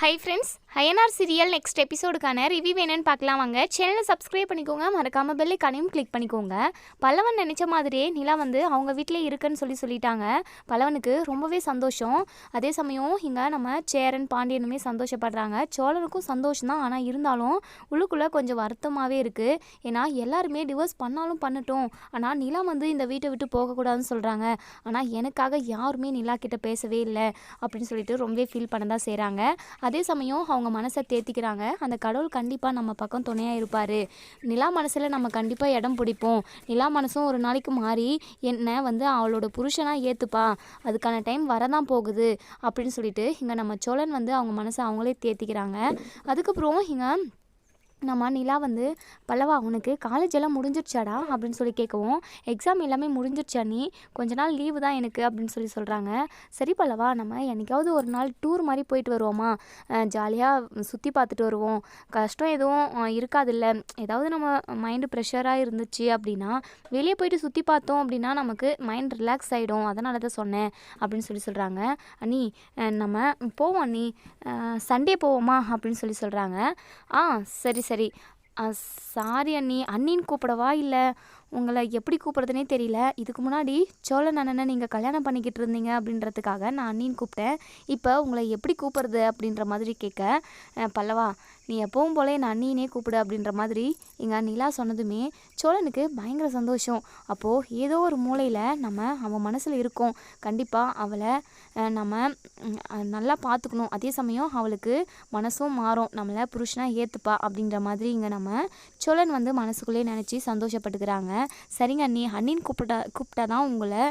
Hi friends INR serial next எபிசோடுக்கான review வேணும்னு பார்க்கலாம் வாங்க. சேனலை சப்ஸ்கிரைப் பண்ணிக்கோங்க மறக்காமல் கனையும் கிளிக் பண்ணிக்கோங்க. பல்லவன் நினச்ச மாதிரியே நிலா வந்து அவங்க வீட்டிலே இருக்குன்னு சொல்லி சொல்லிட்டாங்க. பல்லவனுக்கு ரொம்பவே சந்தோஷம். அதே சமயம் இங்கே நம்ம சேரன் பாண்டியனுமே சந்தோஷப்படுறாங்க. சோழனுக்கும் சந்தோஷம் தான் ஆனால் இருந்தாலும் உள்ளுக்குள்ளே கொஞ்சம் வருத்தமாகவே இருக்குது ஏன்னா எல்லாருமே டிவோர்ஸ் பண்ணாலும் பண்ணட்டும். ஆனால் நிலா வந்து இந்த வீட்டை விட்டு போகக்கூடாதுன்னு சொல்கிறாங்க ஆனால் எனக்காக யாருமே நிலா கிட்ட பேசவே இல்லை அப்படின்னு சொல்லிட்டு ரொம்பவே ஃபீல் பண்ண தான் செய்கிறாங்க அதே சமயம் அவங்க மனசை தேத்திக்கிறாங்க. அந்த கடவுள் கண்டிப்பாக நம்ம பக்கம் துணையாக இருப்பார். நிலா மனசில் நம்ம கண்டிப்பாக இடம் பிடிப்போம். நிலா மனசும் ஒரு நாளைக்கு மாறி என்னை வந்து அவளோட புருஷனாக ஏற்றுப்பா அதுக்கான டைம் வரதான் போகுது. அப்படின்னு சொல்லிட்டு இங்கே நம்ம சோழன் வந்து அவங்க மனசை அவங்களே தேத்திக்கிறாங்க. அதுக்கப்புறம் இங்கே நம்ம நிலா வந்து பல்லவா உனக்கு காலேஜ் எல்லாம் முடிஞ்சிருச்சாடா? அப்படின்னு சொல்லி கேட்கவும் எக்ஸாம் எல்லாமே முடிஞ்சிருச்சா நீ? கொஞ்ச நாள் லீவு தான் எனக்கு அப்படின்னு சொல்லி சொல்கிறாங்க சரி பல்லவா நம்ம என்னைக்காவது ஒரு நாள் டூர் மாதிரி போயிட்டு வருவோமா? ஜாலியாக சுற்றி பார்த்துட்டு வருவோம். கஷ்டம் எதுவும் அஹ், இருக்காதுல்ல. ஏதாவது நம்ம மைண்டு ப்ரெஷராக இருந்துச்சு அப்படின்னா வெளியே போயிட்டு சுற்றி பார்த்தோம் அப்படின்னா நமக்கு மைண்ட் ரிலாக்ஸ் ஆகிடும் அதனால தான் சொன்னேன் அப்படின்னு சொல்லி சொல்கிறாங்க அண்ணி நம்ம போவோம் நீ சண்டே போவோமா? அப்படின்னு சொல்லி சொல்கிறாங்க ஆ சரி சரி சாரி அண்ணி அண்ணின்னு கூப்பிடவா இல்லை? உங்களை எப்படி கூப்பிட்றதுனே தெரியல. இதுக்கு முன்னாடி சோழன் அண்ணனை நீங்கள் கல்யாணம் பண்ணிக்கிட்டு இருந்தீங்க அப்படின்றதுக்காக நான் அண்ணின்னு கூப்பிட்டேன். இப்போ உங்களை எப்படி கூப்பிட்றது அப்படின்ற மாதிரி கேட்க அஹ், பல்லவா நீ எப்பவும் போல என் அண்ணினே கூப்பிடு அப்படின்ற மாதிரி எங்கள் நிலா சொன்னதுமே சோழனுக்கு பயங்கர சந்தோஷம். அப்போது ஏதோ ஒரு மூலையில் நம்ம அவன் மனசில் இருக்கோம். கண்டிப்பாக அவளை நம்ம நல்லா பார்த்துக்கணும் அதே சமயம் அவளுக்கு மனசும் மாறும். நம்மளை புருஷனாக ஏற்றுப்பா அப்படின்ற மாதிரி இங்கே நம்ம சோழன் வந்து மனசுக்குள்ளே நினச்சி சந்தோஷப்பட்டுக்கிறாங்க. சரிங்க அண்ணி. அண்ணின் கூப்பிட்டா கூப்பிட்டா தான் உங்களை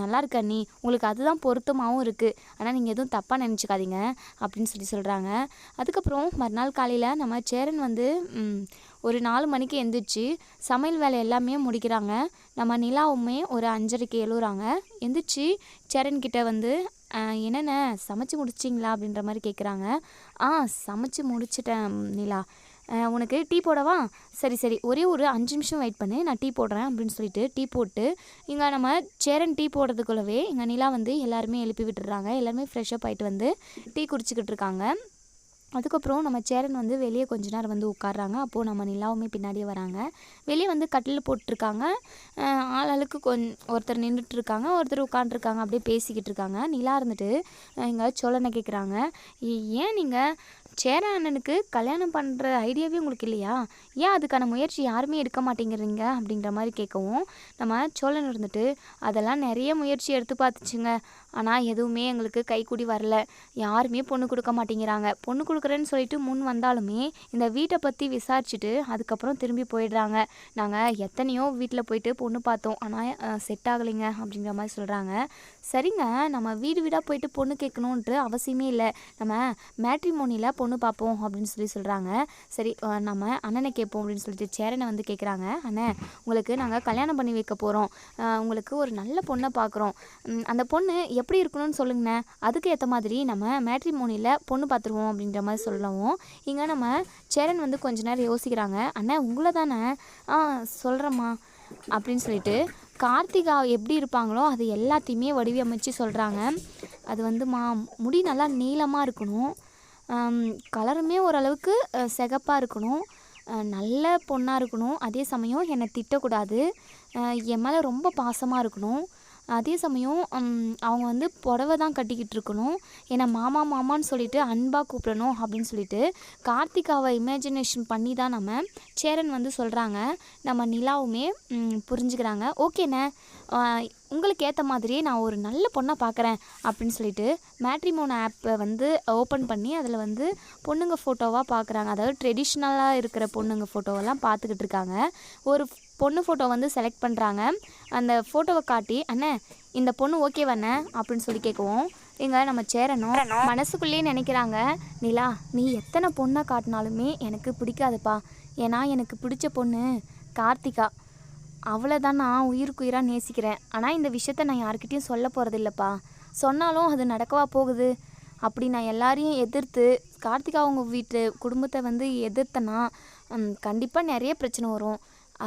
நல்லா இருக்கு அண்ணி. உங்களுக்கு அதுதான் பொருத்தமாகவும் இருக்குது ஆனால் நீங்கள் எதுவும் தப்பாக நினச்சிக்காதீங்க அப்படின்னு சொல்லி சொல்கிறாங்க அதுக்கப்புறம் மறுநாள் காலையில் நம்ம சேரன் வந்து ஒரு நாலு மணிக்கு எந்திரிச்சு சமையல் வேலை எல்லாமே முடிக்கிறாங்க. நம்ம நிலாவுமே ஒரு அஞ்சரைக்கு எழுவுறாங்க. எந்திரிச்சு சேரன்கிட்ட வந்து என்னென்ன? சமைச்சு முடிச்சிங்களா அப்படின்ற மாதிரி கேட்குறாங்க ஆ சமைச்சு முடிச்சிட்டேன் நிலா. உனக்கு டீ போடவா? சரி சரி. ஒரே ஒரு அஞ்சு நிமிஷம் வெயிட் பண்ணு. நான் டீ போடுறேன் அப்படின்னு சொல்லிட்டு டீ போட்டு இங்கே நம்ம சேரன் டீ போடுறதுக்குள்ளவே இங்கே நிலா வந்து எல்லாருமே எழுப்பி விட்டுறாங்க. எல்லாருமே ஃப்ரெஷ்ஷப் ஆகிட்டு வந்து டீ குடிச்சிக்கிட்டு இருக்காங்க. அதுக்கப்புறம் நம்ம சேரன் வந்து வெளியே கொஞ்ச நேரம் வந்து உட்காடுறாங்க அப்போது நம்ம நிலாவுமே பின்னாடியே வராங்க. வெளியே வந்து கட்டில் போட்டிருக்காங்க. ஆளாளுக்கு கொஞ் ஒருத்தர் நின்றுட்டு இருக்காங்க ஒருத்தர் உட்காண்ட்ருக்காங்க அப்படியே பேசிக்கிட்டு இருக்காங்க நிலா இருந்துட்டு இங்கே சோழனை கேட்குறாங்க ஏன் நீங்கள் சேரன் அண்ணனுக்கு கல்யாணம் பண்ணுற ஐடியாவே உங்களுக்கு இல்லையா? ஏன் அதுக்கான முயற்சி யாருமே எடுக்க மாட்டேங்கிறீங்க? அப்படிங்கிற மாதிரி கேட்கவும் நம்ம சோழன் இருந்துட்டு அதெல்லாம் நிறைய முயற்சி எடுத்து பார்த்துச்சுங்க. ஆனால் எதுவுமே எங்களுக்கு கைக்கூடி வரல. யாருமே பொண்ணு கொடுக்க மாட்டேங்கிறாங்க. பொண்ணு கொடுக்குறேன்னு சொல்லிட்டு முன் வந்தாலுமே இந்த வீட்டை பற்றி விசாரிச்சுட்டு அதுக்கப்புறம் திரும்பி போயிடுறாங்க. நாங்கள் எத்தனையோ வீட்டில் போயிட்டு பொண்ணு பார்த்தோம். ஆனால் செட் ஆகலைங்க அப்படிங்கிற மாதிரி சொல்கிறாங்க சரிங்க நம்ம வீடு வீடாக போயிட்டு பொண்ணு கேட்கணுன்ட்டு அவசியமே இல்லை. நம்ம மேட்ரிமோனியில் பொண்ணு பார்ப்போம் அப்படின்னு சொல்லி சொல்கிறாங்க சரி நம்ம அண்ணனை கேட்போம் அப்படின்னு சொல்லிட்டு சேரனை வந்து கேட்குறாங்க. அண்ணன் உங்களுக்கு நாங்கள் கல்யாணம் பண்ணி வைக்க போகிறோம் உங்களுக்கு ஒரு நல்ல பொண்ணை பார்க்குறோம். அந்த பொண்ணு எப்படி இருக்கணும்னு சொல்லுங்கண்ணே. அதுக்கு ஏற்ற மாதிரி நம்ம மேட்ரிமோனியில் பொண்ணு பார்த்துருவோம் அப்படின்ற மாதிரி சொல்லவும். இங்கே நம்ம சேரன் வந்து கொஞ்ச நேரம் யோசிக்கிறாங்க. அண்ணா உங்களை தானே? ஆ சொல்கிறேம்மா அப்படின்னு சொல்லிட்டு கார்த்திகா எப்படி இருப்பாங்களோ அது எல்லாத்தையுமே வடிவமைச்சு சொல்கிறாங்க அது வந்து மா முடி நல்லா நீளமாக இருக்கணும். கலருமே ஓரளவுக்கு சிகப்பாக இருக்கணும். நல்ல பொண்ணாக இருக்கணும். அதே சமயம் என்னை திட்டக்கூடாது. என் மேலே ரொம்ப பாசமாக இருக்கணும். அதே சமயம் அவங்க வந்து புடவை தான் கட்டிக்கிட்டு இருக்கணும். ஏன்னா மாமா மாமான்னு சொல்லிட்டு அன்பாக கூப்பிடணும் அப்படின்னு சொல்லிட்டு கார்த்திகாவை இமேஜினேஷன் பண்ணி தான் நம்ம சேரன் வந்து சொல்கிறாங்க நம்ம நிலாவுமே புரிஞ்சுக்கிறாங்க. ஓகேண்ணே உங்களுக்கு ஏற்ற மாதிரியே நான் ஒரு நல்ல பொண்ணை பார்க்குறேன் அப்படின்னு சொல்லிட்டு மேட்ரிமோன் ஆப்பை வந்து ஓப்பன் பண்ணி அதில் வந்து பொண்ணுங்க ஃபோட்டோவாக பார்க்குறாங்க அதாவது ட்ரெடிஷ்னலாக இருக்கிற பொண்ணுங்க ஃபோட்டோவெல்லாம் பார்த்துக்கிட்டு இருக்காங்க. ஒரு பொண்ணு ஃபோட்டோ வந்து செலக்ட் பண்ணுறாங்க அந்த ஃபோட்டோவை காட்டி அண்ணே இந்த பொண்ணு ஓகேவாண்ணே அப்படின்னு சொல்லி கேட்குவோம் எங்க நம்ம சேரணும். மனசுக்குள்ளேயே நினைக்கிறாங்க நிலா நீ எத்தனை பொண்ணை காட்டினாலுமே எனக்கு பிடிக்காதுப்பா. ஏன்னா எனக்கு பிடிச்ச பொண்ணு கார்த்திகா. அவளை தான் நான் உயிருக்கு உயிராக நேசிக்கிறேன். ஆனால் இந்த விஷயத்த நான் யாருக்கிட்டேயும் சொல்ல போகிறது இல்லைப்பா. சொன்னாலும் அது நடக்கவா போகுது? அப்படி நான் எல்லாரையும் எதிர்த்து கார்த்திகா அவங்க வீட்டு குடும்பத்தை வந்து எதிர்த்தனா கண்டிப்பாக நிறைய பிரச்சனை வரும்.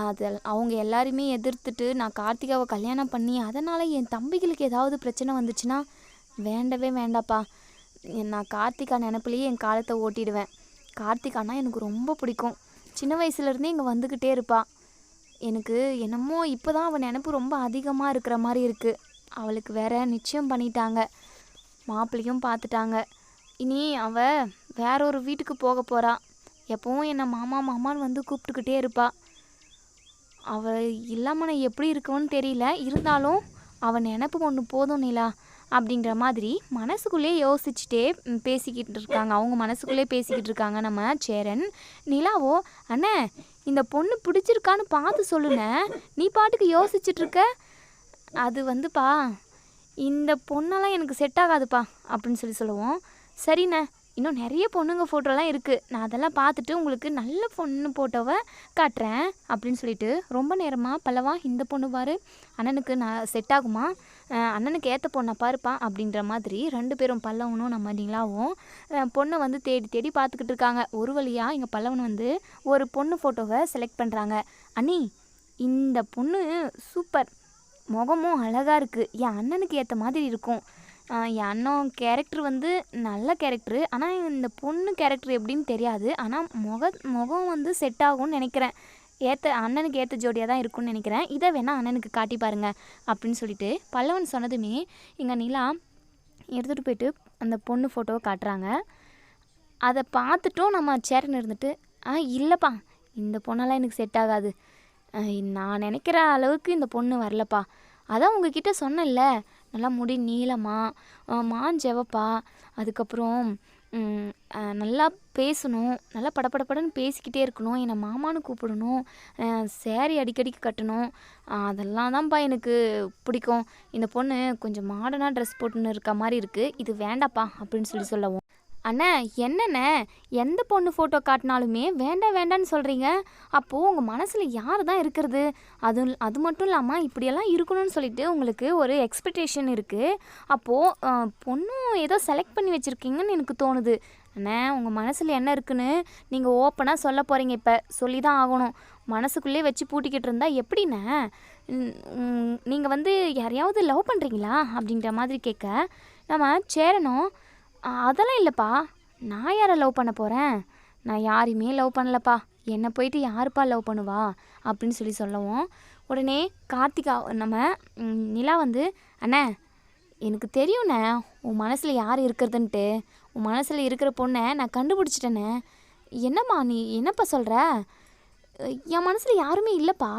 அது அவங்க எல்லாரையுமே எதிர்த்துட்டு நான் கார்த்திகாவை கல்யாணம் பண்ணி அதனால் என் தம்பிகளுக்கு ஏதாவது பிரச்சனை வந்துச்சுன்னா வேண்டவே வேண்டாப்பா. நான் கார்த்திகா நினப்பிலேயே என் காலத்தை ஓட்டிடுவேன். கார்த்திகானா எனக்கு ரொம்ப பிடிக்கும். சின்ன வயசுலேருந்தே இங்கே வந்துக்கிட்டே இருப்பா. எனக்கு என்னமோ இப்போ தான் அவள் நினப்பு ரொம்ப அதிகமாக இருக்கிற மாதிரி இருக்குது அவளுக்கு வேற நிச்சயம் பண்ணிட்டாங்க. மாப்பிள்ளையும் பார்த்துட்டாங்க இனி அவள் வேற ஒரு வீட்டுக்கு போக போகிறா எப்பவும் என்னை மாமா மாமான்னு வந்து கூப்பிட்டுக்கிட்டே இருப்பாள் அவள் இல்லாமல் நான் எப்படி இருக்கோன்னு தெரியல. இருந்தாலும் அவன் நினப்பு ஒன்று போதும் நிலா அப்படிங்கிற மாதிரி மனசுக்குள்ளேயே யோசிச்சுட்டே பேசிக்கிட்டு இருக்காங்க. அவங்க மனசுக்குள்ளே பேசிக்கிட்டு இருக்காங்க நம்ம சேரன். நிலாவோ அண்ணே இந்த பொண்ணு பிடிச்சிருக்கான்னு பார்த்து சொல்லுண்ணே. நீ பாட்டுக்கு யோசிச்சுட்ருக்க அது வந்துப்பா இந்த பொண்ணெல்லாம் எனக்கு செட் ஆகாதுப்பா அப்படின்னு சொல்லி சொல்லுவோம். சரிண்ணே இன்னும் நிறைய பொண்ணுங்க ஃபோட்டோலாம் இருக்குது நான் அதெல்லாம் பார்த்துட்டு உங்களுக்கு நல்ல பொண்ணு ஃபோட்டோவை காட்டுறேன் அப்படின்னு சொல்லிட்டு ரொம்ப நேரமாக பல்லவா இந்த பொண்ணு பாரு அண்ணனுக்கு நான் செட் ஆகுமா? அண்ணனுக்கு ஏற்ற பொண்ணை பாருப்பா அப்படின்ற மாதிரி ரெண்டு பேரும் பல்லவனும் நம்ம நீங்களாவும் பொண்ணை வந்து தேடி தேடி பார்த்துக்கிட்டு இருக்காங்க. ஒரு வழியாக எங்கள் பல்லவன் வந்து ஒரு பொண்ணு ஃபோட்டோவை செலக்ட் பண்ணுறாங்க அண்ணி இந்த பொண்ணு சூப்பர். முகமும் அழகாக இருக்குது என் அண்ணனுக்கு ஏற்ற மாதிரி இருக்கும். என் அண்ணன் கேரக்டர் வந்து நல்ல கேரக்டரு ஆனால் இந்த பொண்ணு கேரக்டர் எப்படின்னு தெரியாது. ஆனால் முக முகம் வந்து செட் ஆகும்னு நினைக்கிறேன். ஏற்ற அண்ணனுக்கு ஏற்ற ஜோடியாக தான் இருக்கும்னு நினைக்கிறேன். இதை வேணால் அண்ணனுக்கு காட்டி பாருங்க அப்படின்னு சொல்லிட்டு பல்லவன் சொன்னதுமே எங்கள் நிலா எடுத்துகிட்டு போயிட்டு அந்த பொண்ணு ஃபோட்டோவை காட்டுறாங்க. அதை பார்த்துட்டும் நம்ம சேர்னு இருந்துட்டு ஆ இல்லைப்பா இந்த பொண்ணெல்லாம் எனக்கு செட் ஆகாது. நான் நினைக்கிற அளவுக்கு இந்த பொண்ணு வரலப்பா. அதான் உங்ககிட்ட சொன்னேன்ல நல்லா முடி நீளமாக மாஞ்செவப்பா அதுக்கப்புறம் நல்லா பேசணும். நல்லா படபடபடன்னு பேசிக்கிட்டே இருக்கணும். என்னை மாமான்னு கூப்பிடணும். சேரீ அடிக்கடிக்கு கட்டணும். அதெல்லாம் தான்ப்பா எனக்கு பிடிக்கும். இந்த பொண்ணு கொஞ்சம் மாடர்னாக ட்ரெஸ் போட்டுன்னு இருக்க மாதிரி இருக்குது இது வேண்டாப்பா அப்படின்னு சொல்லி சொல்லவும். அண்ணா என்னண்ணே? எந்த பொண்ணு ஃபோட்டோ காட்டினாலுமே வேண்டாம் வேண்டான்னு சொல்கிறீங்க அப்போது உங்கள் மனசில் யார் தான் இருக்கிறது? அது அது மட்டும் இல்லாமல் இப்படியெல்லாம் இருக்கணும்னு சொல்லிட்டு உங்களுக்கு ஒரு எக்ஸ்பெக்டேஷன் இருக்குது அப்போது பொண்ணும் ஏதோ செலக்ட் பண்ணி வச்சுருக்கீங்கன்னு எனக்கு தோணுது. அண்ணே உங்கள் மனசில் என்ன இருக்குன்னு நீங்கள் ஓப்பனாக சொல்ல போகிறீங்க இப்போ. சொல்லி தான் ஆகணும். மனசுக்குள்ளே வச்சு பூட்டிக்கிட்டு இருந்தா எப்படிண்ணே? நீங்கள் வந்து யாரையாவது லவ் பண்ணுறீங்களா அப்படின்ற மாதிரி கேட்க நம்ம சேரணும். அதெல்லாம் இல்லைப்பா. நான் யாரை லவ் பண்ண போகிறேன் நான் யாரையுமே லவ் பண்ணலப்பா. என்னை போயிட்டு யாருப்பா லவ் பண்ணுவா? அப்படின்னு சொல்லி சொல்லவும். உடனே கார்த்திகா நம்ம நிலா வந்து அண்ணே எனக்கு தெரியும்ண்ணே உன் மனசில் யார் இருக்கிறதுன்ட்டு. உன் மனசில் இருக்கிற பொண்ணை நான் கண்டுபிடிச்சிட்டேண்ணே என்னம்மா நீ என்னப்பா சொல்கிற என் மனசில் யாருமே இல்லைப்பா.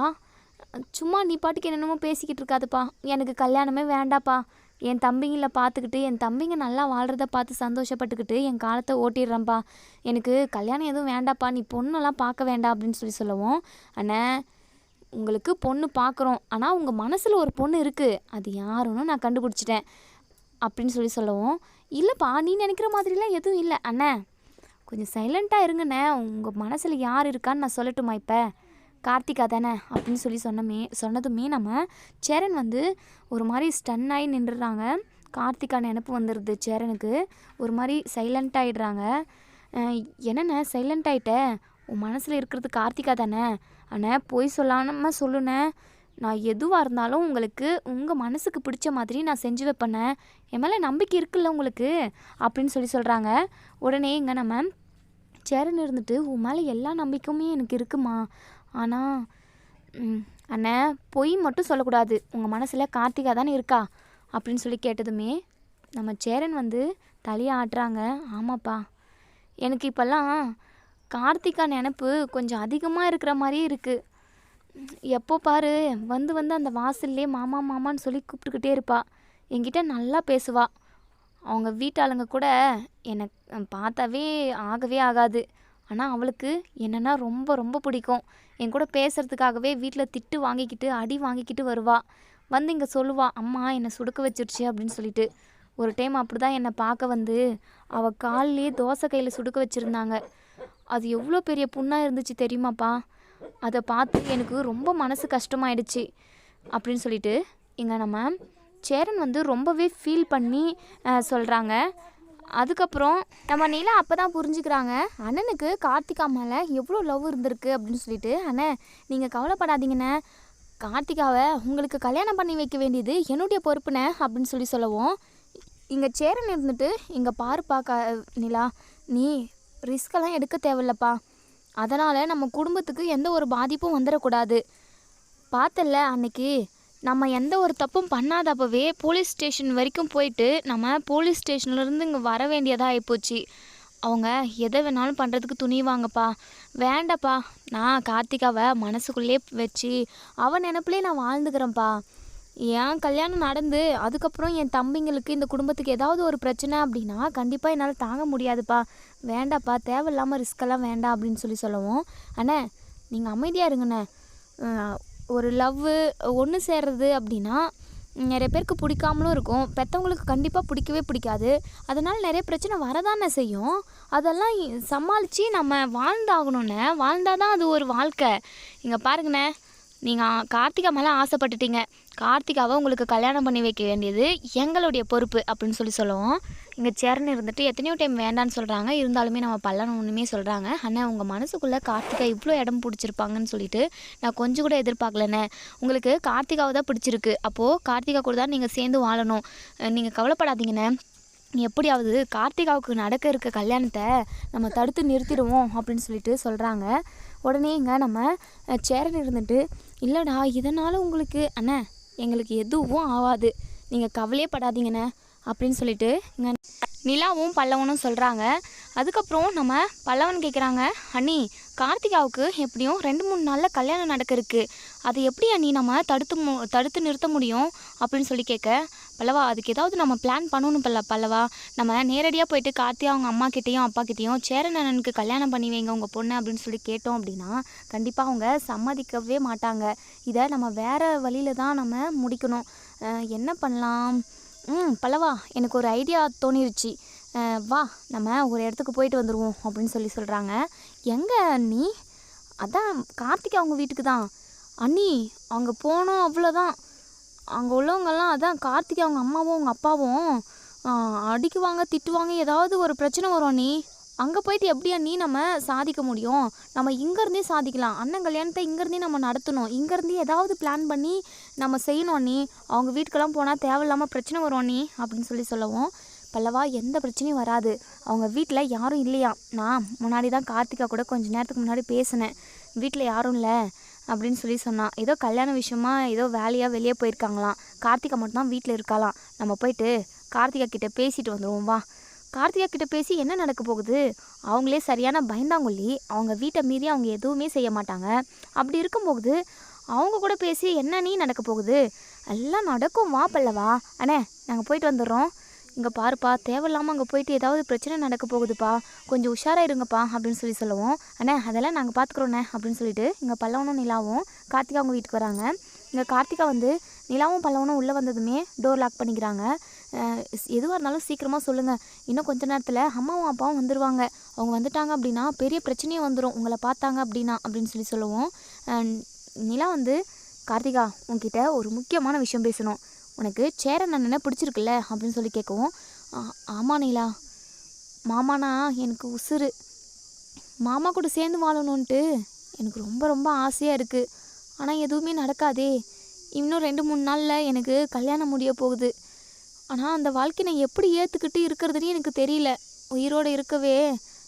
சும்மா நீ பாட்டுக்கு என்னென்னமோ பேசிக்கிட்டு இருக்காதுப்பா. எனக்கு கல்யாணமே வேண்டாப்பா. என் தம்பிங்களை பார்த்துக்கிட்டு என் தம்பிங்க நல்லா வாழ்கிறத பார்த்து சந்தோஷப்பட்டுக்கிட்டு என் காலத்தை ஓட்டிடுறேன்ப்பா எனக்கு கல்யாணம் எதுவும் வேண்டாப்பா நீ பொண்ணெல்லாம் பார்க்க வேண்டாம் அப்படின்னு சொல்லி சொல்லவும். அண்ணே உங்களுக்கு பொண்ணு பார்க்குறோம். ஆனால் உங்கள் மனசில் ஒரு பொண்ணு இருக்குது அது யாருன்னு நான் கண்டுபிடிச்சிட்டேன் அப்படின்னு சொல்லி சொல்லவும். இல்லைப்பா நீ நினைக்கிற மாதிரிலாம் எதுவும் இல்லை. அண்ணே கொஞ்சம் சைலண்ட்டாக இருங்கண்ணே. உங்கள் மனசில் யார் இருக்கான்னு நான் சொல்லட்டுமா இப்போ? கார்த்திகா தானே அப்படின்னு சொல்லி சொன்னமே சொன்னதுமே நம்ம சேரன் வந்து ஒரு மாதிரி ஸ்டன் ஆகி நின்றுறாங்க கார்த்திகா நினப்பு வந்துடுது சேரனுக்கு. ஒரு மாதிரி சைலண்ட் ஆகிடுறாங்க என்னண்ணே சைலண்ட் ஆகிட்ட உன் மனசில் இருக்கிறது கார்த்திகா தானே? அண்ணே பொய் சொல்லாமல் சொல்லுண்ணே. நான் எதுவாக இருந்தாலும் உங்களுக்கு உங்கள் மனசுக்கு பிடிச்ச மாதிரி நான் செஞ்சு வைப்பேண்ணே. என் மேலே நம்பிக்கை இருக்குல்ல உங்களுக்கு? அப்படின்னு சொல்லி சொல்கிறாங்க உடனே இங்கே நம்ம சேரன் இருந்துட்டு உன் மேலே எல்லா நம்பிக்கையுமே எனக்கு இருக்குமா? ஆனால் ம், அண்ணே பொய் மட்டும் சொல்லக்கூடாது. உங்கள் மனசில் கார்த்திகா தானே இருக்கா? அப்படின்னு சொல்லி கேட்டதுமே நம்ம சேரன் வந்து தலையை ஆட்டுறாங்க. ஆமாப்பா. எனக்கு இப்போல்லாம் கார்த்திகா நினப்பு கொஞ்சம் அதிகமாக இருக்கிற மாதிரியே இருக்குது எப்போ பாரு வந்து வந்து அந்த வாசல்லே மாமா மாமான்னு சொல்லி கூப்பிட்டுக்கிட்டே இருப்பா. என்கிட்ட நல்லா பேசுவா. அவங்க வீட்டாளுங்க கூட எனக்கு பார்த்தாவே ஆகவே ஆகாது. ஆனால் அவளுக்கு என்னன்னா ரொம்ப ரொம்ப பிடிக்கும். என் கூட பேசுகிறதுக்காகவே வீட்டில் திட்டு வாங்கிக்கிட்டு அடி வாங்கிக்கிட்டு வருவா. வந்து இங்கே சொல்லுவா அம்மா என்னை சுடுக்க வச்சிருச்சு அப்படின்னு சொல்லிட்டு. ஒரு டைம் அப்படி தான் என்னை பார்க்க வந்து அவள் கால்லேயே தோசை கையில் சுடுக்க வச்சுருந்தாங்க. அது எவ்வளோ பெரிய புண்ணாக இருந்துச்சு தெரியுமாப்பா? அதை பார்த்து எனக்கு ரொம்ப மனசு கஷ்டமாயிடுச்சு அப்படின்னு சொல்லிட்டு இங்கே நம்ம சேரன் வந்து ரொம்பவே ஃபீல் பண்ணி சொல்கிறாங்க அதுக்கப்புறம் நம்ம நிலா அப்போ தான் புரிஞ்சுக்கிறாங்க அண்ணனுக்கு கார்த்திகா மேலே எவ்வளோ லவ் இருந்திருக்கு? அப்படின்னு சொல்லிட்டு அண்ணே நீங்கள் கவலைப்படாதீங்கண்ணே கார்த்திகாவை உங்களுக்கு கல்யாணம் பண்ணி வைக்க வேண்டியது என்னுடைய பொறுப்புண்ணே அப்படின்னு சொல்லி சொல்லுவோம் இங்கே சேரன் இருந்துட்டு இங்கே பாருப்பா க நிலா நீ ரிஸ்கெல்லாம் எடுக்க தேவையில்லப்பா. அதனால் நம்ம குடும்பத்துக்கு எந்த ஒரு பாதிப்பும் வந்துடக்கூடாது பார்த்தல்ல அன்னைக்கு நம்ம எந்த ஒரு தப்பும் பண்ணாதப்பவே போலீஸ் ஸ்டேஷன் வரைக்கும் போயிட்டு நம்ம போலீஸ் ஸ்டேஷன்லேருந்து இங்கே வர வேண்டியதாக ஆகிப்போச்சு அவங்க எதை வேணாலும் பண்ணுறதுக்கு துணிவாங்கப்பா வேண்டாப்பா. நான் கார்த்திகாவை மனசுக்குள்ளே வச்சு அவன் நினப்பிலே நான் வாழ்ந்துக்கிறேன்ப்பா. என் கல்யாணம் நடந்து அதுக்கப்புறம் என் தம்பிங்களுக்கு இந்த குடும்பத்துக்கு ஏதாவது ஒரு பிரச்சனை அப்படின்னா கண்டிப்பாக என்னால் தாங்க முடியாதுப்பா. வேண்டாப்பா. தேவையில்லாமல் ரிஸ்கெல்லாம் வேண்டாம் அப்படின்னு சொல்லி சொல்லுவோம். அண்ணே நீங்கள் அமைதியாக இருங்கண்ணே. ஒரு லவ்வு ஒன்று சேர்றது அப்படின்னா நிறைய பேருக்கு பிடிக்காமலும் இருக்கும். பெற்றவங்களுக்கு கண்டிப்பாக பிடிக்கவே பிடிக்காது. அதனால் நிறைய பிரச்சனை வரதானே செய்யும். அதெல்லாம் சமாளித்து நம்ம வாழ்ந்தாகணுண்ணே வாழ்ந்தால் தான் அது ஒரு வாழ்க்கை. இங்கே பாருங்கண்ணே. நீங்கள் கார்த்திகா மேலே ஆசைப்பட்டுட்டீங்க. கார்த்திகாவை உங்களுக்கு கல்யாணம் பண்ணி வைக்க வேண்டியது எங்களுடைய பொறுப்பு அப்படின்னு சொல்லி சொல்லுவோம். இங்கே சேரன் இருந்துட்டு எத்தனையோ டைம் வேண்டான்னு சொல்கிறாங்க இருந்தாலுமே நம்ம பல்லன் ஒன்றுமே சொல்கிறாங்க ஆனால் உங்கள் மனசுக்குள்ளே கார்த்திகா இவ்வளோ இடம் பிடிச்சிருப்பாங்கன்னு சொல்லிட்டு நான் கொஞ்சம் கூட எதிர்பார்க்கலண்ணே. உங்களுக்கு கார்த்திகாவை தான் பிடிச்சிருக்கு. அப்போது கார்த்திகா கூட தான் நீங்கள் சேர்ந்து வாழணும். நீங்கள் கவலைப்படாதீங்கண்ணே. எப்படியாவது கார்த்திகாவுக்கு நடக்க இருக்க கல்யாணத்தை நம்ம தடுத்து நிறுத்திடுவோம் அப்படின்னு சொல்லிட்டு சொல்கிறாங்க உடனே இங்கே நம்ம சேரன் இருந்துட்டு இல்லைடா இதனால் உங்களுக்கு அண்ணே எங்களுக்கு எதுவும் ஆகாது நீங்கள் கவலையே படாதீங்கண்ணே அப்படின்னு சொல்லிட்டு இங்கே நிலாவும் பல்லவனும் சொல்கிறாங்க அதுக்கப்புறம் நம்ம பல்லவன் கேட்குறாங்க அண்ணி கார்த்திகாவுக்கு எப்படியும் ரெண்டு மூணு நாளில் கல்யாணம் நடக்க அதை அது எப்படி அண்ணி நம்ம தடுத்து மு தடுத்து நிறுத்த முடியும்? அப்படின்னு சொல்லி கேட்க பல்லவா அதுக்கு ஏதாவது நம்ம பிளான் பண்ணணும் பல்ல பல்லவா. நம்ம நேரடியாக போயிட்டு கார்த்தி அவங்க அம்மா கிட்டேயும் அப்பா கிட்டேயும் சேரன் அண்ணனுக்கு கல்யாணம் பண்ணி வைங்க உங்கள் பொண்ணு அப்படின்னு சொல்லி கேட்டோம் அப்படின்னா கண்டிப்பாக அவங்க சம்மதிக்கவே மாட்டாங்க. இதை நம்ம வேறு வழியில் தான் நம்ம முடிக்கணும். என்ன பண்ணலாம்? ம் பல்லவா எனக்கு ஒரு ஐடியா தோணிருச்சு. வா நம்ம ஒரு இடத்துக்கு போயிட்டு வந்துடுவோம் அப்படின்னு சொல்லி சொல்கிறாங்க எங்கே அண்ணி? அதான் கார்த்திக் அவங்க வீட்டுக்கு தான். அண்ணி அங்கே போனோம் அவ்வளோதான் அங்கே உள்ளவங்கெல்லாம் அதான் கார்த்திக் அவங்க அம்மாவும் அவங்க அப்பாவும் அடிக்குவாங்க திட்டுவாங்க ஏதாவது ஒரு பிரச்சனை வரும் நீ அங்கே போயிட்டு எப்படியா நீ நம்ம சாதிக்க முடியும்? நம்ம இங்கேருந்தே சாதிக்கலாம். அண்ணன் கல்யாணத்தை இங்கேருந்தே நம்ம நடத்தணும். இங்கேருந்தே ஏதாவது பிளான் பண்ணி நம்ம செய்யணும் நீ அவங்க வீட்டுக்கெல்லாம் போனால் தேவையில்லாமல் பிரச்சனை வரும் நீ அப்படின்னு சொல்லி சொல்லவும் பல்லவா எந்த பிரச்சனையும் வராது. அவங்க வீட்டில் யாரும் இல்லையா? நான் முன்னாடி தான் கார்த்திகா கூட கொஞ்சம் நேரத்துக்கு முன்னாடி பேசினேன். வீட்டில் யாரும் இல்லை. அப்படின்னு சொல்லி சொன்னான் ஏதோ கல்யாண விஷயமா ஏதோ வேலையாக வெளியே போயிருக்காங்களாம். கார்த்திகா மட்டும்தான் வீட்டில் இருக்காளாம். நம்ம போயிட்டு கார்த்திகா கிட்ட பேசிட்டு வந்துடுவோம் வா. கார்த்திகா கிட்ட பேசி என்ன நடக்க போகுது? அவங்களே சரியான பயந்தாங்கொல்லி. அவங்க வீட்டை மீறி அவங்க எதுவுமே செய்ய மாட்டாங்க. அப்படி இருக்கும்போது அவங்க கூட பேசி என்ன நீ நடக்க போகுது? எல்லாம் நடக்கும் வா பல்லவா. அண்ணே நாங்கள் போயிட்டு வந்துடுறோம். இங்கே பாருப்பா தேவையில்லாமல் அங்கே போயிட்டு ஏதாவது பிரச்சனை நடக்க போகுதுப்பா. கொஞ்சம் உஷாராக இருங்கப்பா அப்படின்னு சொல்லி சொல்லுவோம். அண்ணே அதெல்லாம் நாங்கள் பார்த்துக்குறோண்ணே அப்படின்னு சொல்லிட்டு இங்கே பல்லவனும் நிலாவும் கார்த்திகா அவங்க வீட்டுக்கு வராங்க. இங்கே கார்த்திகா வந்து நிலாவும் பல்லவனும் உள்ளே வந்ததுமே டோர் லாக் பண்ணிக்கிறாங்க. எதுவாக இருந்தாலும் சீக்கிரமாக சொல்லுங்கள் இன்னும் கொஞ்ச நேரத்தில் அம்மாவும் அப்பாவும் வந்துடுவாங்க அவங்க வந்துட்டாங்க அப்படின்னா பெரிய பிரச்சனையே வந்துடும் உங்களை பார்த்தாங்க அப்படின்னா அப்படின்னு சொல்லி சொல்லுவோம். நிலா வந்து கார்த்திகா உங்ககிட்ட ஒரு முக்கியமான விஷயம் பேசணும். உனக்கு சேரன் அண்ணனை பிடிச்சிருக்குல்ல அப்படின்னு சொல்லி கேட்கவும் "ஆ- ஆமா நீலா. மாமானா எனக்கு உசுரு மாமா கூட சேர்ந்து வாழணுன்ட்டு எனக்கு ரொம்ப ரொம்ப ஆசையாக இருக்குது ஆனால் எதுவுமே நடக்காதே. இன்னும் ரெண்டு மூணு நாளில் எனக்கு கல்யாணம் முடிய போகுது. ஆனால் அந்த வாழ்க்கையை நான் எப்படி ஏற்றுக்கிட்டு இருக்கிறதுனே எனக்கு தெரியல. உயிரோடு இருக்கவே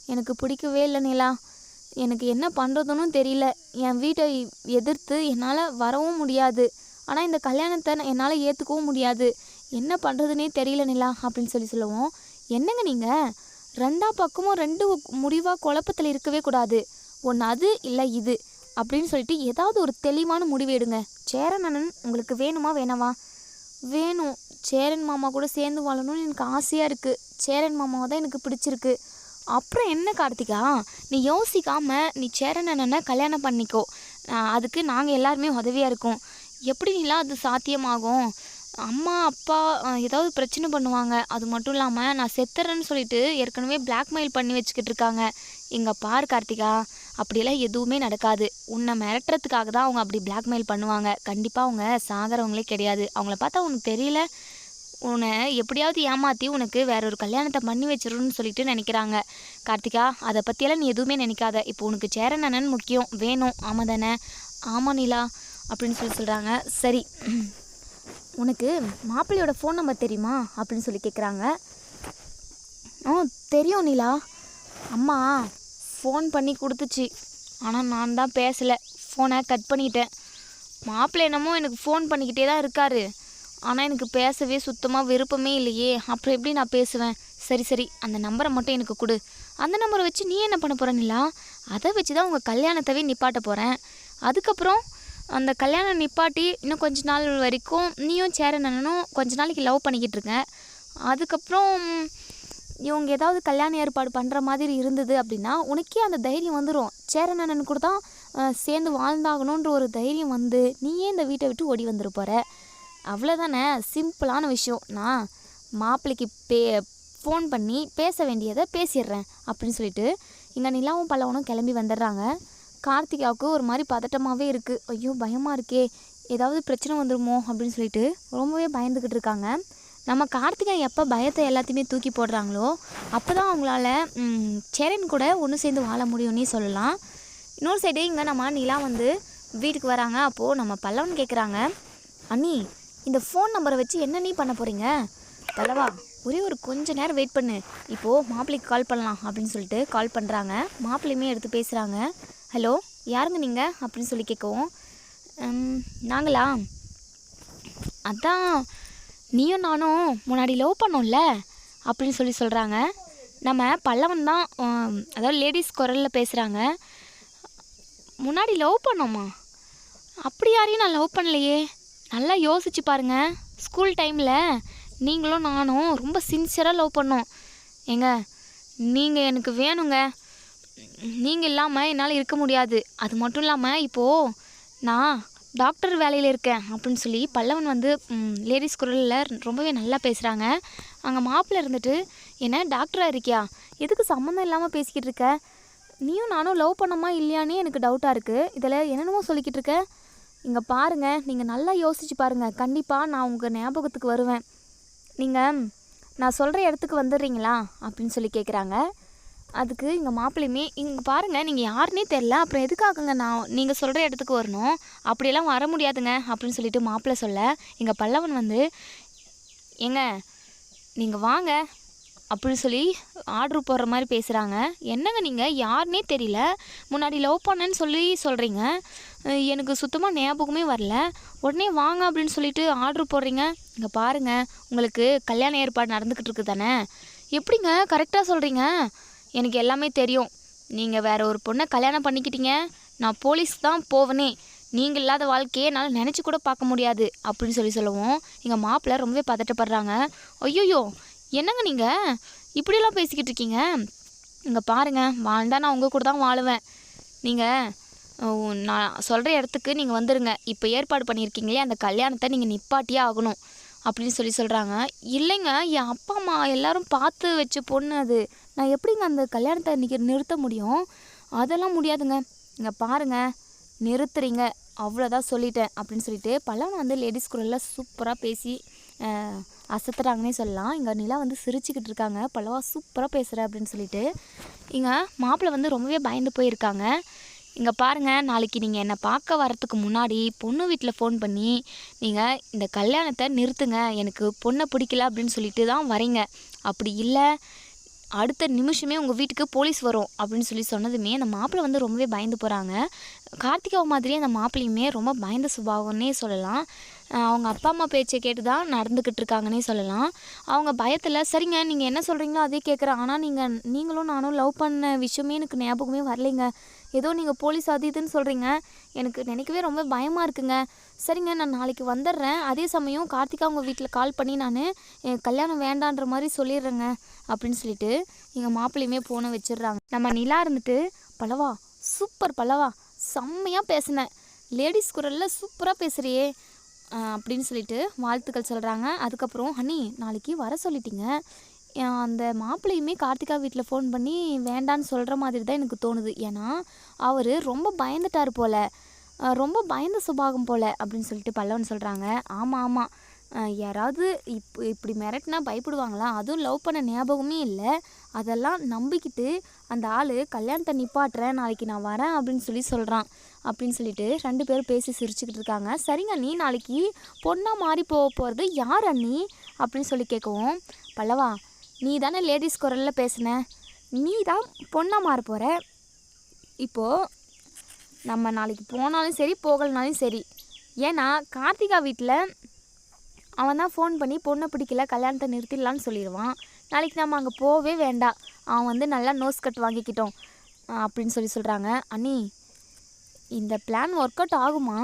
எனக்கு பிடிக்கவே இல்லை நிலா. எனக்கு என்ன பண்ணுறதுன்னு தெரியல. என் வீட்டை எதிர்த்து என்னால் வரவும் முடியாது. ஆனால் இந்த கல்யாணத்தை என்னால் ஏற்றுக்கவும் முடியாது. என்ன பண்ணுறதுனே தெரியல நிலா அப்படின்னு சொல்லி சொல்லுவோம். என்னங்க நீங்கள் ரெண்டா பக்கமும் ரெண்டு முடிவாக குழப்பத்தில் இருக்கவே கூடாது. ஒன்று அது இல்லை இது அப்படின்னு சொல்லிட்டு ஏதாவது ஒரு தெளிவான முடிவு எடுங்க. சேரன் அண்ணன் உங்களுக்கு வேணுமா வேணாவா? வேணும். சேரன் மாமா கூட சேர்ந்து வாழணும்னு எனக்கு ஆசையாக இருக்குது சேரன் மாமாவை தான் எனக்கு பிடிச்சிருக்கு. அப்புறம் என்ன கார்த்திகா? நீ யோசிக்காமல் நீ சேரன் அண்ணனை கல்யாணம் பண்ணிக்கோ. அதுக்கு நாங்கள் எல்லாருமே உதவியாக இருக்கோம். எப்படி நீலாம் அது சாத்தியமாகும்? அம்மா அப்பா ஏதாவது பிரச்சனை பண்ணுவாங்க. அது மட்டும் இல்லாமல் நான் செத்துறேன்னு சொல்லிட்டு ஏற்கனவே பிளாக்மெயில் பண்ணி வச்சுக்கிட்டு இருக்காங்க. இங்கே பார் கார்த்திகா அப்படியெல்லாம் எதுவுமே நடக்காது. உன்னை மிரட்டுறதுக்காக தான் அவங்க அப்படி பிளாக்மெயில் பண்ணுவாங்க. கண்டிப்பாக அவங்க சாகிறவங்களே கிடையாது. அவங்கள பார்த்தா உனக்கு தெரியல. உன்னை எப்படியாவது ஏமாற்றி உனக்கு வேற ஒரு கல்யாணத்தை பண்ணி வச்சிடணும்னு சொல்லிட்டு நினைக்கிறாங்க. கார்த்திகா அதை பற்றியெல்லாம் நீ எதுவுமே நினைக்காத. இப்போ உனக்கு சேரன் அண்ணன் முக்கியம். வேணும். ஆமாம் தானே? ஆமாம் நிலா. அப்படின்னு சொல்லி சொல்கிறாங்க சரி. உனக்கு மாப்பிள்ளையோட ஃபோன் நம்பர் தெரியுமா? அப்படின்னு சொல்லி கேட்குறாங்க ஆ தெரியும் நிலா. அம்மா ஃபோன் பண்ணி கொடுத்துச்சு. ஆனால் நான் தான் பேசலை. ஃபோனை கட் பண்ணிட்டேன். மாப்பிள்ளை என்னமோ எனக்கு ஃபோன் பண்ணிக்கிட்டே தான் இருக்காரு. ஆனால் எனக்கு பேசவே சுத்தமாக விருப்பமே இல்லையே. அப்புறம் எப்படி நான் பேசுவேன்? சரி சரி. அந்த நம்பரை மட்டும் எனக்கு கொடு. அந்த நம்பரை வச்சு நீ என்ன பண்ண போகிறனிலா அதை வச்சு தான் உங்கள் கல்யாணத்தவே நிப்பாட்ட போகிறேன் அதுக்கப்புறம் அந்த கல்யாணம் நிப்பாட்டி இன்னும் கொஞ்ச நாள் வரைக்கும் நீயும் சேரனனும் கொஞ்ச நாளைக்கு லவ் பண்ணிக்கிட்டு இருங்க அதுக்கப்புறம் இவங்க ஏதாவது கல்யாண ஏற்பாடு பண்ணுற மாதிரி இருந்தது அப்படின்னா உனக்கே அந்த தைரியம் வந்துடும் சேரனன் கூட தான் சேர்ந்து வாழ்ந்தாகணுன்ற ஒரு தைரியம் வந்து நீயே இந்த வீட்டை விட்டு ஓடி வந்துரு போகிற அவ்வளோதானே சிம்பிளான விஷயம். நான் மாப்பிள்ளைக்கு பே ஃபோன் பண்ணி பேச வேண்டியதை பேசிடுறேன் அப்படின்னு சொல்லிட்டு இங்கே நிலாவும் பல்லவனும் கிளம்பி வந்துடுறாங்க. கார்த்திகாவுக்கு ஒரு மாதிரி பதட்டமாகவே இருக்குது ஐயோ பயமாக இருக்கே. ஏதாவது பிரச்சனை வந்துடுமோ அப்படின்னு சொல்லிட்டு ரொம்பவே பயந்துக்கிட்டு இருக்காங்க. நம்ம கார்த்திகா எப்போ பயத்தை எல்லாத்தையுமே தூக்கி போடுறாங்களோ அப்போ தான் அவங்களால ம், சேரன் கூட ஒன்று சேர்ந்து வாழ முடியும்னே சொல்லலாம். இன்னொரு சைடு இங்கே நம்ம நிலா வந்து வீட்டுக்கு வராங்க. அப்போது நம்ம பல்லவன் கேட்குறாங்க அண்ணி இந்த ஃபோன் நம்பரை வச்சு என்ன நீ பண்ண போகிறீங்க பல்லவா ஒரே ஒரு கொஞ்ச நேரம் வெயிட் பண்ணு. இப்போது மாப்பிள்ளைக்கு கால் பண்ணலாம். அப்படின்னு சொல்லிட்டு கால் பண்ணுறாங்க மாப்பிள்ளையுமே எடுத்து பேசுகிறாங்க ஹலோ யாருங்க நீங்கள் அப்படின்னு சொல்லி கேட்கவும் நாங்களா? அதான் நீயும் நானும் முன்னாடி லவ் பண்ணோம்ல? அப்படின்னு சொல்லி சொல்கிறாங்க நம்ம பல்லவன் தான் அதாவது லேடிஸ் குரலில் பேசுகிறாங்க முன்னாடி லவ் பண்ணோமா? அப்படி யாரையும் நான் லவ் பண்ணலையே. நல்லா யோசிச்சு பாருங்கள் ஸ்கூல் டைமில் நீங்களும் நானும் ரொம்ப சின்சியராக லவ் பண்ணோம். ஏங்க நீங்கள் எனக்கு வேணுங்க. நீங்கள் இல்லாமல் என்னால் இருக்க முடியாது. அது மட்டும் இல்லாமல் இப்போது நான் டாக்டர் வேலையில் இருக்கேன் அப்படின்னு சொல்லி பல்லவன் வந்து லேடிஸ் குரலில் ரொம்பவே நல்லா பேசுகிறாங்க அங்கே மாப்பிள்ளை இருந்துட்டு என்ன டாக்டராக இருக்கியா? எதுக்கு சம்மந்தம் இல்லாமல் பேசிக்கிட்டு இருக்க? நீயும் நானும் லவ் பண்ணோமா இல்லையானே எனக்கு டவுட்டாக இருக்குது இதில் என்னென்னமோ சொல்லிக்கிட்டு இருக்க? இங்கே பாருங்கள் நீங்கள் நல்லா யோசிச்சு பாருங்கள் கண்டிப்பாக நான் உங்கள் ஞாபகத்துக்கு வருவேன். நீங்கள் நான் சொல்கிற இடத்துக்கு வந்துடுறீங்களா? அப்படின்னு சொல்லி கேட்குறாங்க அதுக்கு இங்கே மாப்பிள்ளையுமே இங்கே பாருங்கள் நீங்கள் யாருன்னே தெரில அப்புறம் எதுக்காகங்க நான் நீங்கள் சொல்கிற இடத்துக்கு வரணும்? அப்படியெல்லாம் வர முடியாதுங்க அப்படின்னு சொல்லிட்டு மாப்பிள்ளை சொல்ல எங்கள் பல்லவன் வந்து ஏங்க நீங்கள் வாங்க அப்படின்னு சொல்லி ஆர்டர் போடுற மாதிரி பேசுகிறாங்க என்னங்க நீங்கள் யாருன்னே தெரியல. முன்னாடி லவ் பண்ணேன்னு சொல்லி சொல்கிறீங்க எனக்கு சுத்தமாக ஞாபகமே வரல. உடனே வாங்க அப்படின்னு சொல்லிட்டு ஆர்டர் போடுறீங்க. இங்கே பாருங்கள் உங்களுக்கு கல்யாண ஏற்பாடு நடந்துக்கிட்டு இருக்குது தானே எப்படிங்க கரெக்டாக சொல்கிறீங்க எனக்கு எல்லாமே தெரியும். நீங்கள் வேற ஒரு பொண்ணை கல்யாணம் பண்ணிக்கிட்டீங்க. நான் போலீஸ் தான் போவனே. நீங்கள் இல்லாத வாழ்க்கையை என்னால் நினச்சி கூட பார்க்க முடியாது. அப்படின்னு சொல்லி சொல்லுவோம். எங்கள் மாப்பிள்ளை ரொம்பவே பதட்டப்படுறாங்க. ஐயோயோ என்னங்க நீங்கள் இப்படியெல்லாம் பேசிக்கிட்டு இருக்கீங்க. இங்கே பாருங்கள் வாழ்ந்தால் நான் உங்கள் கூட தான் வாழுவேன். நீங்கள் நான் சொல்கிற இடத்துக்கு நீங்கள் வந்துடுங்க இப்போ ஏற்பாடு பண்ணியிருக்கீங்களே அந்த கல்யாணத்தை நீங்கள் நிப்பாட்டியே ஆகணும். அப்படின்னு சொல்லி சொல்கிறாங்க இல்லைங்க என் அப்பா அம்மா எல்லாரும் பார்த்து வச்ச பொண்ணு அது. நான் எப்படிங்க அந்த கல்யாணத்தை இன்றைக்கி நிறுத்த முடியும்? அதெல்லாம் முடியாதுங்க. இங்கே பாருங்கள் நிறுத்துறீங்க. அவ்வளோதான் சொல்லிட்டேன் அப்படின்னு சொல்லிட்டு பல்லவன் வந்து லேடிஸ் குரலில் சூப்பராக பேசி அசத்துறாங்கன்னே சொல்லலாம். இங்கே நிலா வந்து சிரிச்சுக்கிட்டு இருக்காங்க. பல்லவா சூப்பராக பேசுகிற அப்படின்னு சொல்லிட்டு. இங்கே மாப்பிள்ளை வந்து ரொம்பவே பயந்து போயிருக்காங்க. இங்கே பாருங்கள் நாளைக்கு நீங்கள் என்னை பார்க்க வரத்துக்கு முன்னாடி பொண்ணு வீட்டில் ஃபோன் பண்ணி நீங்கள் இந்த கல்யாணத்தை நிறுத்துங்க. எனக்கு பொண்ணை பிடிக்கல அப்படின்னு சொல்லிட்டு தான் வரீங்க அப்படி இல்லை. அடுத்த நிமிஷமே உங்கள் வீட்டுக்கு போலீஸ் வரும் அப்படின்னு சொல்லி சொன்னதுமே அந்த மாப்பிள்ளை வந்து ரொம்பவே பயந்து போகிறாங்க கார்த்திகாவை மாதிரியே அந்த மாப்பிள்ளையுமே ரொம்ப பயந்த சுபாவம்னே சொல்லலாம். அவங்க அப்பா அம்மா பேச்சை கேட்டு தான் நடந்துக்கிட்டு இருக்காங்கன்னே சொல்லலாம். அவங்க பயத்தில் சரிங்க நீங்கள் என்ன சொல்கிறீங்களோ அதே கேட்குறேன் ஆனால் நீங்கள் நீங்களும் நானும் லவ் பண்ண விஷயமே எனக்கு ஞாபகமே வரலைங்க. ஏதோ நீங்கள் போலீஸ் அது இதுன்னு சொல்கிறீங்க எனக்கு நினைக்கவே ரொம்ப பயமாக இருக்குங்க. சரிங்க நான் நாளைக்கு வந்துடுறேன் அதே சமயம் கார்த்திகா உங்கள் வீட்டில் கால் பண்ணி நான் கல்யாணம் வேண்டான்ற மாதிரி சொல்லிடுறேங்க அப்படின்னு சொல்லிட்டு எங்கள் மாப்பிள்ளையுமே ஃபோனை வச்சிடுறாங்க நம்ம நிலா இருந்துட்டு பலவா சூப்பர் பலவா செம்மையாக பேசினேன் லேடிஸ் குரலில் சூப்பராக பேசுகிறியே அப்படின்னு சொல்லிட்டு வாழ்த்துக்கள் சொல்கிறாங்க அதுக்கப்புறம் ஹனி நாளைக்கு வர சொல்லிட்டீங்க. அந்த மாப்பிள்ளையுமே கார்த்திகா வீட்டில் ஃபோன் பண்ணி வேண்டான்னு சொல்கிற மாதிரி தான் எனக்கு தோணுது. ஏன்னா அவர் ரொம்ப பயந்துட்டார் போல். ரொம்ப பயந்த சுபாகம் போல். அப்படின்னு சொல்லிட்டு பல்லவன் சொல்கிறாங்க ஆமாம் ஆமாம் யாராவது இப் இப்படி மிரட்டினா பயப்படுவாங்களா? அதுவும் லவ் பண்ண ஞாபகமே இல்லை. அதெல்லாம் நம்பிக்கிட்டு அந்த ஆள் கல்யாணத்தை நிப்பாட்டுறேன் நாளைக்கு நான் வரேன் அப்படின்னு சொல்லி சொல்கிறான் அப்படின்னு சொல்லிட்டு ரெண்டு பேரும் பேசி சிரிச்சுக்கிட்டு இருக்காங்க. சரிங்க நீ நாளைக்கு பொண்ணாக மாறி போக போகிறது யார் அண்ணி? அப்படின்னு சொல்லி கேட்கவும் பல்லவா நீ தானே லேடிஸ் குரலில் பேசின? நீ தான் பொண்ணாக மாற போகிற இப்போது நம்ம நாளைக்கு போனாலும் சரி போகலனாலும் சரி. ஏன்னா கார்த்திகா வீட்டில் அவன் தான் ஃபோன் பண்ணி பொண்ணை பிடிக்கல கல்யாணத்தை நிறுத்திடலான்னு சொல்லிடுவான். நாளைக்கு நம்ம அங்கே போகவே வேண்டாம். அவன் வந்து நல்லா நோஸ் கட் வாங்கிக்கிட்டோம் அப்படின்னு சொல்லி சொல்கிறாங்க அண்ணி இந்த பிளான் ஒர்க் அவுட் ஆகுமா?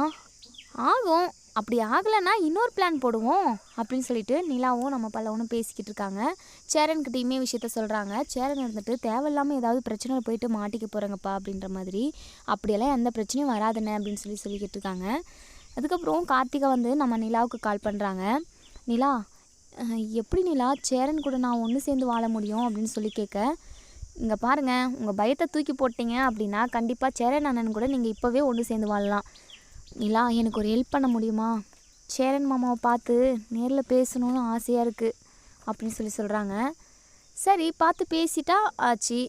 ஆகும். அப்படி ஆகலைன்னா இன்னொரு பிளான் போடுவோம் அப்படின்னு சொல்லிட்டு நிலாவும் நம்ம பல்லவனும் பேசிக்கிட்டு இருக்காங்க. சேரன்கிட்டையுமே விஷயத்த சொல்கிறாங்க சேரன் இருந்துட்டு தேவையில்லாமல் ஏதாவது பிரச்சனை போயிட்டு மாட்டிக்க போகிறாங்கப்பா அப்படின்ற மாதிரி. அப்படியெல்லாம் எந்த பிரச்சனையும் வராதுன்னு அப்படின்னு சொல்லி சொல்லிக்கிட்டு இருக்காங்க. அதுக்கப்புறம் கார்த்திகா வந்து நம்ம நிலாவுக்கு கால் பண்ணுறாங்க நிலா எப்படி நிலா? சேரன் கூட நான் ஒன்று சேர்ந்து வாழ முடியும்? அப்படின்னு சொல்லி கேட்க இங்கே பாருங்கள் உங்கள் பயத்தை தூக்கி போட்டீங்க அப்படின்னா கண்டிப்பாக சேரன் அண்ணன் கூட நீங்கள் இப்போவே ஒன்று சேர்ந்து வாழலாம். நிலா எனக்கு ஒரு ஹெல்ப் பண்ண முடியுமா? சேரன் மாமாவை பார்த்து நேரில் பேசணும்னு ஆசையாக இருக்குது அப்படின்னு சொல்லி சொல்கிறாங்க சரி பார்த்து பேசிட்டா ஆச்சு.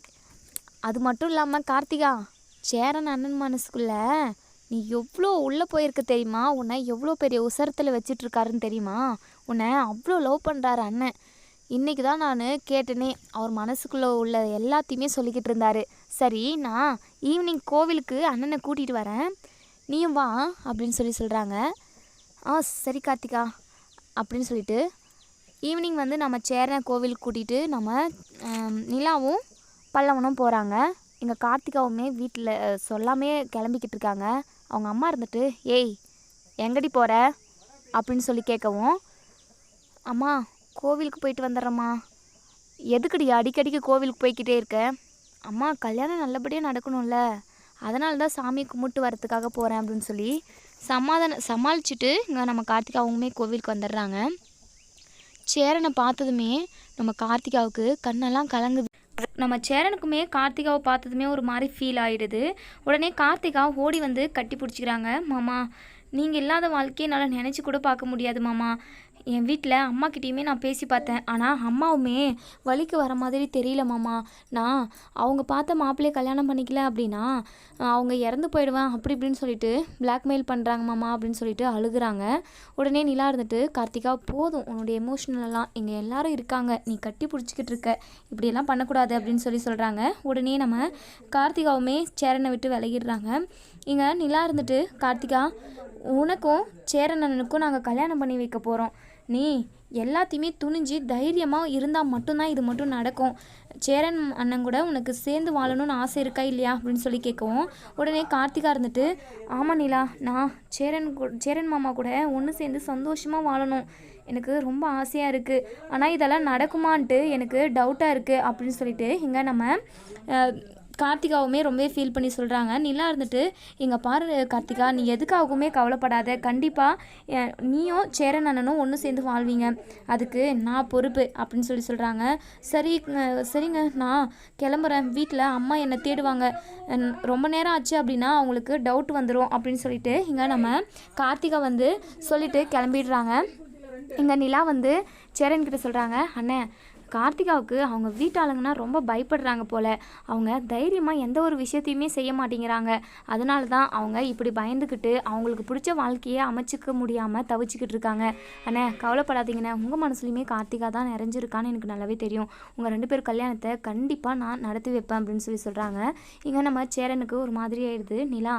அது மட்டும் இல்லாமல் கார்த்திகா சேரன் அண்ணன் மனசுக்குள்ள நீ எவ்வளோ உள்ளே போயிருக்க தெரியுமா? உன்னை எவ்வளோ பெரிய உசரத்தில் வச்சிட்ருக்காருன்னு தெரியுமா? உன்னை அவ்வளோ லவ் பண்ணுறாரு அண்ணன். இன்றைக்கி தான் நான் கேட்டேனே அவர் மனசுக்குள்ளே உள்ள எல்லாத்தையுமே சொல்லிக்கிட்டு இருந்தார். சரி நான் ஈவினிங் கோவிலுக்கு அண்ணனை கூட்டிகிட்டு வரேன். நீயும் வா அப்படின்னு சொல்லி சொல்கிறாங்க ஆ சரி கார்த்திகா அப்படின்னு சொல்லிட்டு ஈவினிங் வந்து நம்ம சேரன கோவிலுக்கு கூட்டிகிட்டு நம்ம நிலாவும் பல்லவனும் போகிறாங்க எங்கள் கார்த்திகாவுமே வீட்டில் சொல்லாமே கிளம்பிக்கிட்டு இருக்காங்க. அவங்க அம்மா இருந்துட்டு ஏய் எங்கடி போகிற அப்படின்னு சொல்லி கேட்கவும் அம்மா கோவிலுக்கு போயிட்டு வந்துடுறேம்மா. எதுக்குடி அடிக்கடிக்கு கோவிலுக்கு போய்க்கிட்டே இருக்க? அம்மா கல்யாணம் நல்லபடியாக நடக்கணும்ல. அதனால தான் சாமி கும்பிட்டு வரத்துக்காக போகிறேன் அப்படின்னு சொல்லி சமாதான சமாளிச்சுட்டு இங்கே நம்ம கார்த்திகாவுமே கோவிலுக்கு வந்துடுறாங்க. சேரனை பார்த்ததுமே நம்ம கார்த்திகாவுக்கு கண்ணெல்லாம் கலங்குது. நம்ம சேரனுக்குமே கார்த்திகாவை பார்த்ததுமே ஒரு மாதிரி ஃபீல் ஆகிடுது உடனே கார்த்திகா ஓடி வந்து கட்டி பிடிச்சிக்கிறாங்க. மாமா நீங்கள் இல்லாத வாழ்க்கையை என்னால் நினச்சி கூட பார்க்க முடியாது மாமா. என் வீட்டில் அம்மாக்கிட்டேயுமே நான் பேசி பார்த்தேன். ஆனால் அம்மாவுமே வழிக்கு வர மாதிரி தெரியல மாமா. நான் அவங்க பார்த்த மாப்பிள்ளையை கல்யாணம் பண்ணிக்கல அப்படின்னா அவங்க இறந்து போயிடுவேன் அப்படி இப்படின்னு சொல்லிட்டு பிளாக்மெயில் பண்ணுறாங்க மாமா அப்படின்னு சொல்லிட்டு அழுகுறாங்க. உடனே நிலா இருந்துட்டு கார்த்திகா போதும். உன்னுடைய எமோஷனலெல்லாம் இங்கே எல்லாரும் இருக்காங்க. நீ கட்டி பிடிச்சிக்கிட்டு இருக்க. இப்படியெல்லாம் பண்ணக்கூடாது அப்படின்னு சொல்லி சொல்கிறாங்க உடனே நம்ம கார்த்திகாவுமே சேரனை விட்டு விலகிடுறாங்க. இங்கே நிலா இருந்துட்டு கார்த்திகா உனக்கும் சேரன் அண்ணனுக்கும் நாங்கள் கல்யாணம் பண்ணி வைக்க போகிறோம் நீ எல்லாத்தையுமே துணிஞ்சு தைரியமாக இருந்தால் மட்டும்தான் இது மட்டும் நடக்கும். சேரன் அண்ணன் கூட உனக்கு சேர்ந்து வாழணும்னு ஆசை இருக்கா இல்லையா? அப்படின்னு சொல்லி கேட்கவும் உடனே கார்த்திகா இருந்துட்டு ஆமாம் நிலா நான் சேரன் கூ- சேரன் மாமா கூட ஒன்று சேர்ந்து சந்தோஷமாக வாழணும். எனக்கு ரொம்ப ஆசையாக இருக்குது ஆனால் இதெல்லாம் நடக்குமான்ட்டு எனக்கு டவுட்டாக இருக்குது அப்படின்னு சொல்லிட்டு இங்கே நம்ம கார்த்திகாவுமே ரொம்பவே ஃபீல் பண்ணி சொல்கிறாங்க நிலா இருந்துட்டு இங்கே பாரு கார்த்திகா நீ எதுக்காகவுமே கவலைப்படாத. கண்டிப்பாக நீயும் சேரன் அண்ணனும் ஒன்று சேர்ந்து வாழ்வீங்க. அதுக்கு நான் பொறுப்பு அப்படின்னு சொல்லி சொல்கிறாங்க சரி சரிங்க நான் கிளம்புறேன். வீட்டில் அம்மா என்னை தேடுவாங்க. ரொம்ப நேரம் ஆச்சு அப்படின்னா அவங்களுக்கு டவுட் வந்துடும் அப்படின்னு சொல்லிட்டு இங்கே நம்ம கார்த்திகா வந்து சொல்லிட்டு கிளம்பிடுறாங்க. இங்கே நிலா வந்து சேரன் கிட்ட சொல்கிறாங்க அண்ணே கார்த்திகாவுக்கு அவங்க வீட்டாளுங்கன்னா ரொம்ப பயப்படுறாங்க போல். அவங்க தைரியமாக எந்த ஒரு விஷயத்தையுமே செய்ய மாட்டேங்கிறாங்க. அதனால தான் அவங்க இப்படி பயந்துக்கிட்டு அவங்களுக்கு பிடிச்ச வாழ்க்கையை அமைச்சிக்க முடியாமல் தவிச்சிக்கிட்டு இருக்காங்க. அண்ணே கவலைப்படாதீங்கண்ணே. உங்கள் மனசுலையுமே கார்த்திகா தான் நிறைஞ்சிருக்கான்னு எனக்கு நல்லாவே தெரியும். உங்கள் ரெண்டு பேர் கல்யாணத்தை கண்டிப்பாக நான் நடத்தி வைப்பேன் அப்படின்னு சொல்லி சொல்கிறாங்க இங்கே நம்ம சேரனுக்கு ஒரு மாதிரி ஆயிடுது. நிலா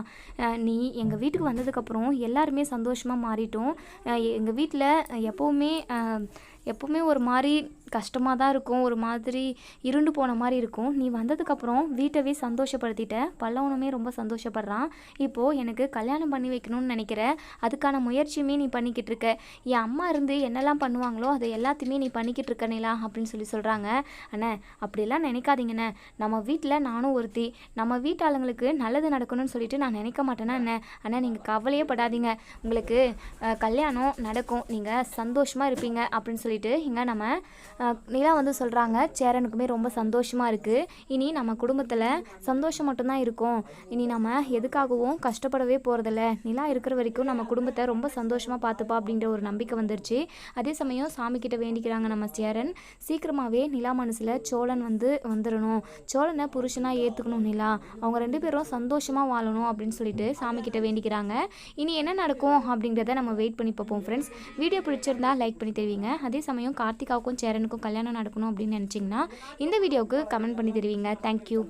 நீ எங்கள் வீட்டுக்கு வந்ததுக்கப்புறம் எல்லாருமே சந்தோஷமாக மாறிட்டோம். எங்கள் வீட்டில் எப்போவுமே எப்போவுமே ஒரு மாதிரி கஷ்டமாக தான் இருக்கும். ஒரு மாதிரி இருண்டு போன மாதிரி இருக்கும். நீ வந்ததுக்கப்புறம் வீட்டவே சந்தோஷப்படுத்திட்ட. பல்லவனுமே ரொம்ப சந்தோஷப்படுறான். இப்போது எனக்கு கல்யாணம் பண்ணி வைக்கணும்னு நினைக்கிற. அதுக்கான முயற்சியுமே நீ பண்ணிக்கிட்டு இருக்க. என் அம்மா இருந்து என்னெல்லாம் பண்ணுவாங்களோ அதை எல்லாத்தையுமே நீ பண்ணிக்கிட்டு இருக்க நிலா அப்படின்னு சொல்லி சொல்கிறாங்க அண்ணே அப்படிலாம் நினைக்காதீங்கண்ணே. நம்ம வீட்டில் நானும் ஒருத்தி. நம்ம வீட்டாளுங்களுக்கு நல்லது நடக்கணும்னு சொல்லிட்டு நான் நினைக்க மாட்டேன்னா என்ன? அண்ணா நீங்கள் கவலையே படாதீங்க. உங்களுக்கு கல்யாணம் நடக்கும். நீங்கள் சந்தோஷமாக இருப்பீங்க அப்படின்னு சொல்லிட்டு இங்கே நம்ம நிலா வந்து சொல்கிறாங்க சேரனுக்குமே ரொம்ப சந்தோஷமாக இருக்குது இனி நம்ம குடும்பத்தில் சந்தோஷம் மட்டும்தான் இருக்கும். இனி நம்ம எதுக்காகவும் கஷ்டப்படவே போகிறதில்ல நிலா இருக்கிற வரைக்கும் நம்ம குடும்பத்தை ரொம்ப சந்தோஷமாக பார்த்துப்பா அப்படின்ற ஒரு நம்பிக்கை வந்துருச்சு. அதே சமயம் சாமி கிட்ட வேண்டிக்கிறாங்க நம்ம சேரன். சீக்கிரமாகவே நிலா மனசில் சோழன் வந்து வந்துடணும் சோழனை புருஷனாக ஏற்றுக்கணும் நிலா. அவங்க ரெண்டு பேரும் சந்தோஷமாக வாழணும் அப்படின்னு சொல்லிட்டு சாமி கிட்ட வேண்டிக்கிறாங்க. இனி என்ன நடக்கும் அப்படிங்கிறத நம்ம வெயிட் பண்ணி பார்ப்போம் ஃப்ரெண்ட்ஸ் வீடியோ பிடிச்சிருந்தா லைக் பண்ணி தெரிவிங்க. அதே சமயம் கார்த்திகாவுக்கும் பையனுக்கும் கல்யாணம் நடக்கணும் அப்படின்னு நினச்சிங்கன்னா இந்த வீடியோவுக்கு கமெண்ட் பண்ணி தருவீங்க. தேங்க்யூ